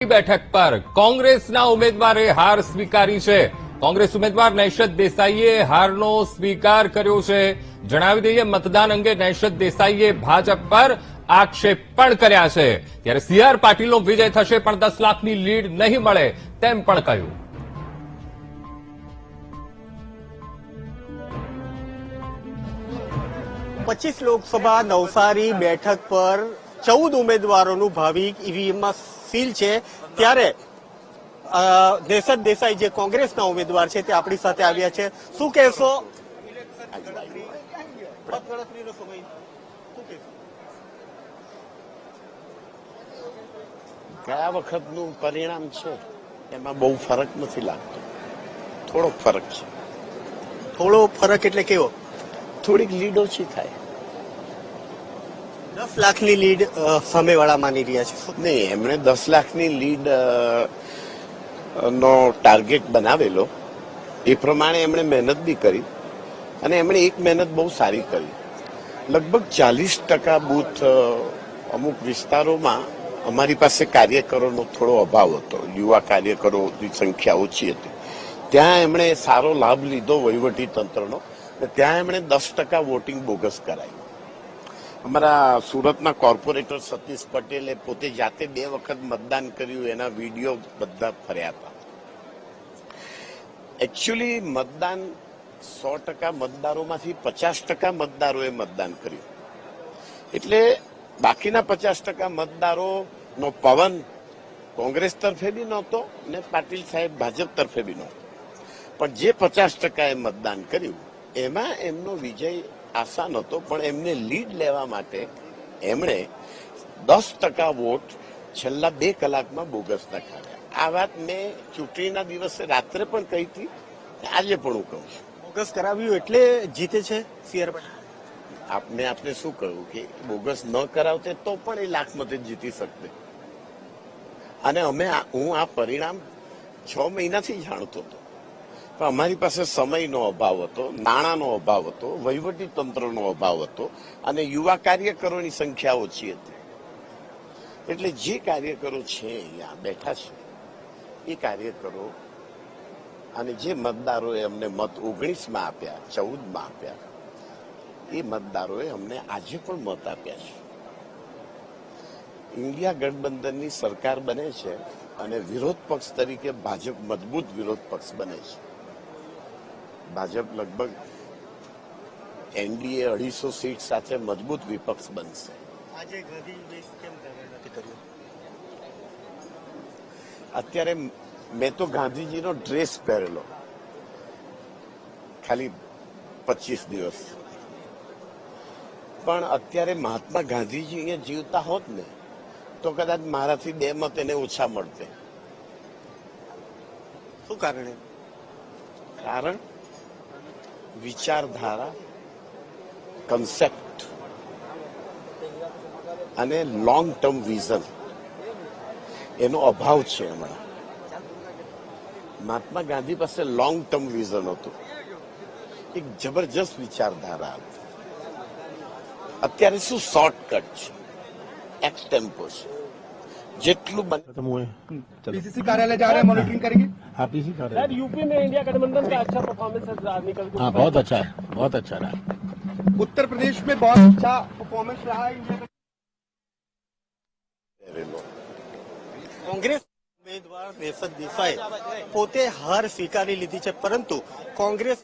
બેઠક પર કોંગ્રેસના ઉમેદવારે હાર સ્વીકારી છે. કોંગ્રેસ ઉમેદવાર નૈશદ દેસાઈએ હારનો સ્વીકાર કર્યો છે. જણાવી દઈએ, મતદાન અંગે નૈશદ દેસાઈએ ભાજપ પર આક્ષેપ પણ કર્યા છે. ત્યારે સીઆર પાટીલનો વિજય થશે પણ દસ લાખની લીડ નહીં મળે તેમ પણ કહ્યું. પચીસ લોકસભા નવસારી બેઠક પર ચૌદ ઉમેદવારોનું ભાવિ ઈવીએમમાં સીલ છે. ત્યારે અ, દેસાઈ જે કોંગ્રેસના ઉમેદવાર છે તે આપણી સાથે આવ્યા છે. શું કહેશો? ગયા વખતનું પરિણામ છે એમાં બહુ ફરક નથી લાગતો. થોડોક ફરક છે. થોડો ફરક એટલે કેવો? થોડીક લીડ ઓછી થાય. દસ લાખની લીડ સામેવાળા માની રહ્યા છે? નહીં, એમણે દસ લાખની લીડ નો ટાર્ગેટ બનાવેલો. એ પ્રમાણે એમણે મહેનત બી કરી અને એમણે એક મહેનત બહુ સારી કરી. લગભગ ચાલીસ ટકા બૂથ અમુક વિસ્તારોમાં અમારી પાસે કાર્યકરોનો થોડો અભાવ હતો. યુવા કાર્યકરોની સંખ્યા ઓછી હતી. ત્યાં એમણે સારો લાભ લીધો વહીવટી તંત્રનો ત્યાં એમણે દસ ટકા વોટિંગ બોગસ કરાયું. અમારા સુરતના કોર્પોરેટર સતીશ પટેલે પોતે જાતે બે વખત મતદાન કર્યું, એના વીડિયો બધા ફર્યા હતા. એકચ્યુઅલી મતદાન સો ટકા મતદારોમાંથી પચાસ ટકા મતદારોએ મતદાન કર્યું. એટલે બાકીના પચાસ ટકા મતદારોનો પવન કોંગ્રેસ તરફે બી નહોતો ને પાટીલ સાહેબ ભાજપ તરફે બી નહોતો. પણ જે પચાસ ટકાએ મતદાન કર્યું, એમાં એમનો વિજય આસાન નહોતો પણ એમને લીડ લેવા માટે એમણે દસ ટકા વોટ છેલ્લા બે કલાકમાં બોગસ નખાવ્યા. આ વાત મેં ચૂંટણીના દિવસે રાત્રે પણ કહી હતી આજે પણ હું કહું છું. બોગસ કરાવ્યું એટલે જીતે છે સીઆર આપને આપને શું કહ્યું કે બોગસ ન કરાવતે તો પણ એ લાખ મતે જીતી શકતે. અને અમે હું આ પરિણામ છ મહિનાથી જાણતો હતો. પણ અમારી પાસે સમયનો અભાવ હતો, નાણાંનો અભાવ હતો વહીવટી તંત્રનો અભાવ હતો અને યુવા કાર્યકરોની સંખ્યા ઓછી હતી. એટલે જે કાર્યકરો છે અહીંયા બેઠા છે, એ કાર્યકરો અને જે મતદારોએ અમને મત ઓગણીસમાં આપ્યા, ચૌદમાં આપ્યા, એ મતદારોએ અમને આજે પણ મત આપ્યા છે. ઇન્ડિયા ગઠબંધનની સરકાર બને છે અને વિરોધ પક્ષ તરીકે ભાજપ મજબૂત વિરોધ પક્ષ બને છે. ભાજપ લગભગ એનડીએ અઢીસો સીટ સાથે મજબૂત વિપક્ષ બનશે. અત્યારે મેં તો ગાંધીજીનો ડ્રેસ પહેરેલો. ખાલી પચીસ દિવસ. પણ અત્યારે મહાત્મા ગાંધીજી અહીંયા જીવતા હોત ને તો કદાચ મારાથી બે મત એને ઓછા મળતે. શું કારણ કારણ વિચારધારા કન્સેપ્ટ અને લોંગ ટર્મ વિઝન એનો અભાવ છે હમણાં મહાત્મા ગાંધી પાસે લોંગ ટર્મ વિઝન હતું. એક જબરજસ્ત વિચારધારા હતી. અત્યારે શું શોર્ટકટ છે? એક્સ ટેમ્પો છે. જેટલું બને खत्म हुए चलो पीसीसी कार्यालय जा रहे हैं मॉनिटरिंग करेंगे हाँ पीसी कर रहे सर यूपी में इंडिया गठबंधन का अच्छा परफॉर्मेंस है निकल के हाँ बहुत अच्छा है बहुत अच्छा रहा उत्तर प्रदेश में बहुत अच्छा परफॉर्मेंस रहा है इंडिया का કોંગ્રેસ ઉમેદવાર દેશદ દેસાઈ પોતે હાર સ્વીકારી લીધી છે પરંતુ કોંગ્રેસ